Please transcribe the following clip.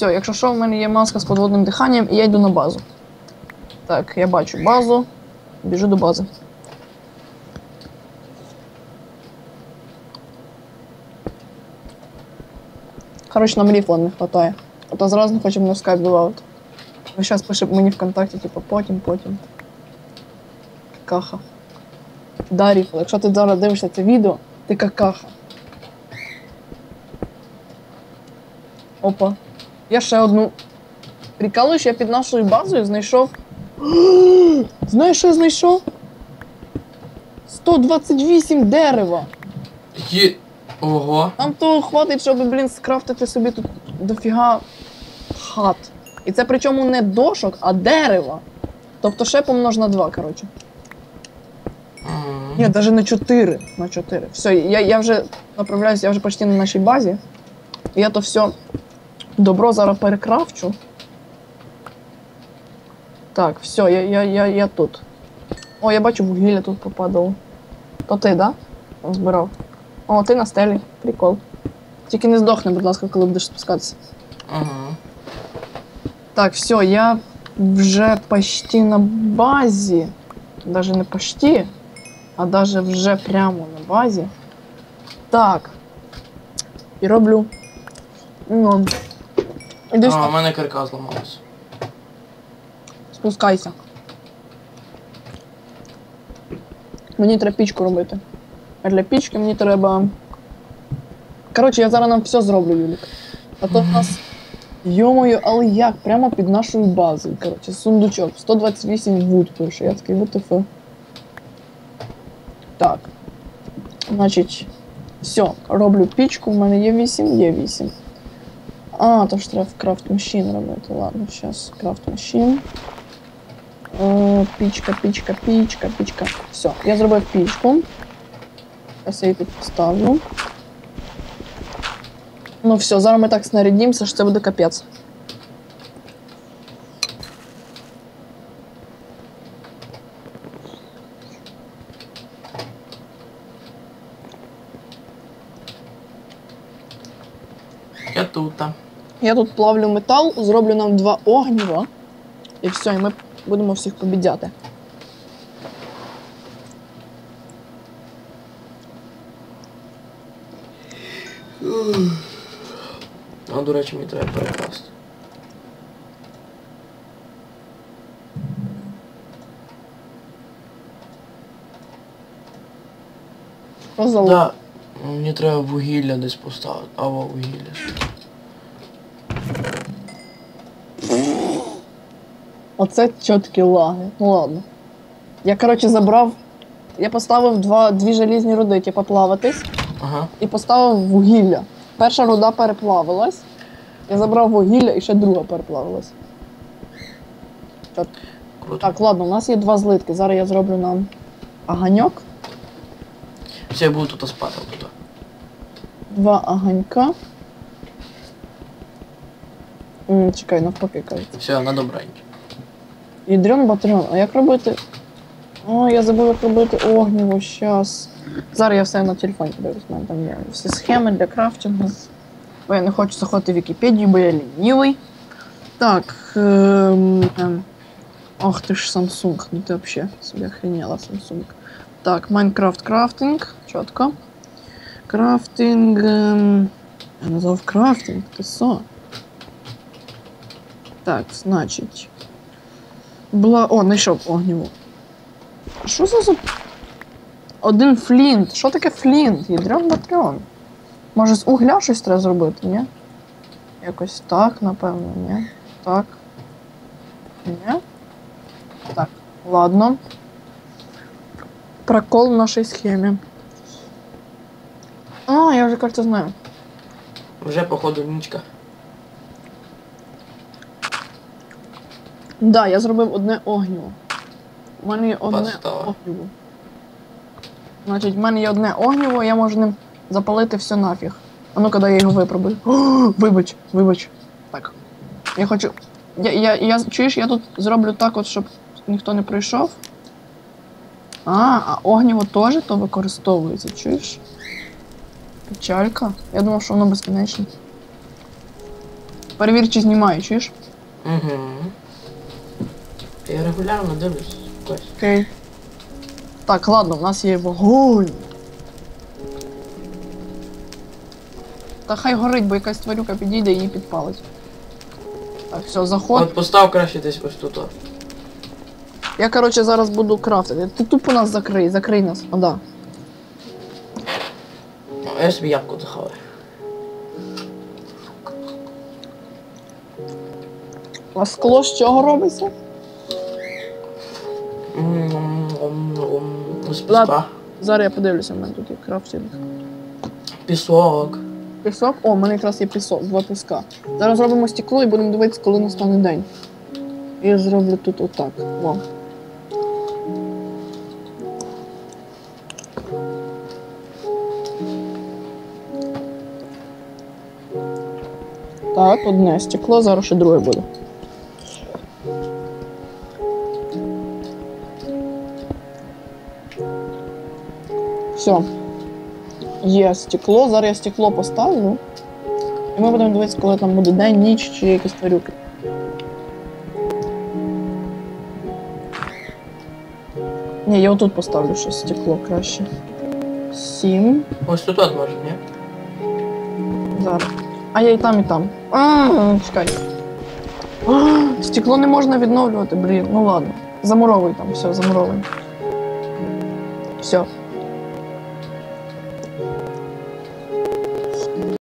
Все, якщо що, в мене є маска з подводним диханням, і я йду на базу. Так, я бачу базу. Біжу до бази. Коротше, нам ріфла не вистачає. А то зразу не хочемо на скайп додати. Ви зараз пише мені ВКонтакті, типу, потім, потім. Какаха. Да, ріфл, якщо ти зараз дивишся це відео, ти какаха. Опа. Я ще одну. Прикалуєш, я під нашою базою знайшов. Знаєш, що я знайшов? 128 дерева. Є. Ого. Нам того хватить, щоб, блін, скрафтити собі тут дофіга хат. І це причому не дошок, а дерева. Тобто ще помнож на 2, коротше. Ні, навіть на 4. На 4. Все, я, я вже направляюся, я вже почти на нашій базі. І Я то все добро зараз перекрафчу. Так, все, я, я, я, я тут. О, я бачу, вугілля тут попадало. То ти, да? Збирав. О, ти на стелі. Прикол. Тільки не здохни, будь ласка, коли будеш спускатися. Ага. Так, все, я вже почти на базі. Даже не почти, а даже вже прямо на базі. Так. І роблю. Ну. Іди А, у мене кирка зламалась. спускайся. Мені треба пічку робити. А для пічки мені треба. Коротше, я зараз нам все зроблю, Юлік. А то в нас. Йомою, але як? Прямо під нашою базою. Коротше, сундучок. 128 вуд пише. Я такий WTF. Так. Значить, все, роблю пічку, в мене є 8, є 8. А, то ж треба в крафт машин робити. Ладно, зараз крафт машин. Е, Пічка, пічка, пічка, пічка. Все, я зробив пічку. Зараз я її тут поставлю. Ну все, зараз ми так снарядимося, що це буде капець. Я тут. Я тут плавлю метал, зроблю нам два огніва. І все, і ми будемо всіх побідяти. А, до речі, мені треба перекласти. Що за? Да. Мені треба вугілля десь поставити. Або вугілля. Оце чіткі лаги. Ну ладно. Я, коротше, забрав. Я поставив два, дві желізні руди, типу, плаватись, Ага. і поставив вугілля. Перша руда переплавилась. Я забрав вугілля і ще друга переплавилась. Чот. Круто. Так, ладно, у нас є два злитки. Зараз я зроблю нам аганьок. Все, я буду тут спати тут. Два аганька. М, чекай, навпаки, кажуть. Все, на добраньки. Ядрен батальйон. А як робити? О, я забув, як робити огніво, щас. Зараз я все на телефоні подивлюсь, у мене там є всі схеми для крафтингу. Бо я не хочу заходити в Вікіпедію, бо я лінівий. Так. Ем, ем. Ох ти ж Samsung, ну ти взагалі собі охренела Samsung. Так, Майнкрафт крафтинг, чітко. Крафтинг. Ем... Я назвав крафтинг, ти що? Так, значить. Була. О, знайшов огніву. Що за за. Один флінт. Що таке флінт? Ядрен батальйон. Може з угля щось треба зробити, ні? Якось так, напевно, ні. Так. Ні. Так, ладно. Прокол в нашій схемі. А, я вже кажется знаю. Вже, походу, нічка. Да, я зробив одне огніво. У мене є одне огніво. Значить, в мене є одне огніво, я можу ним запалити все нафіг. А ну-ка, дай я його випробую. О, вибач, вибач. Так. Я хочу. Я, я, я, чуєш, я тут зроблю так, от, щоб ніхто не прийшов. А, а огніво теж то використовується, чуєш? Печалька. Я думав, що воно безкінечне. Перевір, чи знімає, чуєш? Угу. Я регулярно дивлюсь. Ось. Окей. Так, ладно, у нас є вогонь. Та хай горить, бо якась тварюка підійде і її підпалить. Так, все, заход. От постав краще десь ось тут. Я, короче, зараз буду крафтити. Ти тупо нас закрий, закрий нас. А, да. Ну, Я собі ябку захаваю. А скло з чого робиться? Ладно. Зараз я подивлюся, в мене тут є крафтинг. Пісок. Пісок? О, в мене якраз є пісок, два піска. Зараз зробимо стекло і будемо дивитися, коли настане день. Я зроблю тут отак. Во. Так, одне стекло, зараз ще друге буде. Все. Є стекло. Зараз я стекло поставлю. І ми будемо дивитися, коли там буде день, ніч чи якісь тварюки. Ні, я отут поставлю щось стекло краще. Сім. Ось тут от може, ні? Зараз. А я і там, і там. А, чекай. А, стекло не можна відновлювати, блін. Ну ладно. Замуровуй там, все, замуровуй. Все.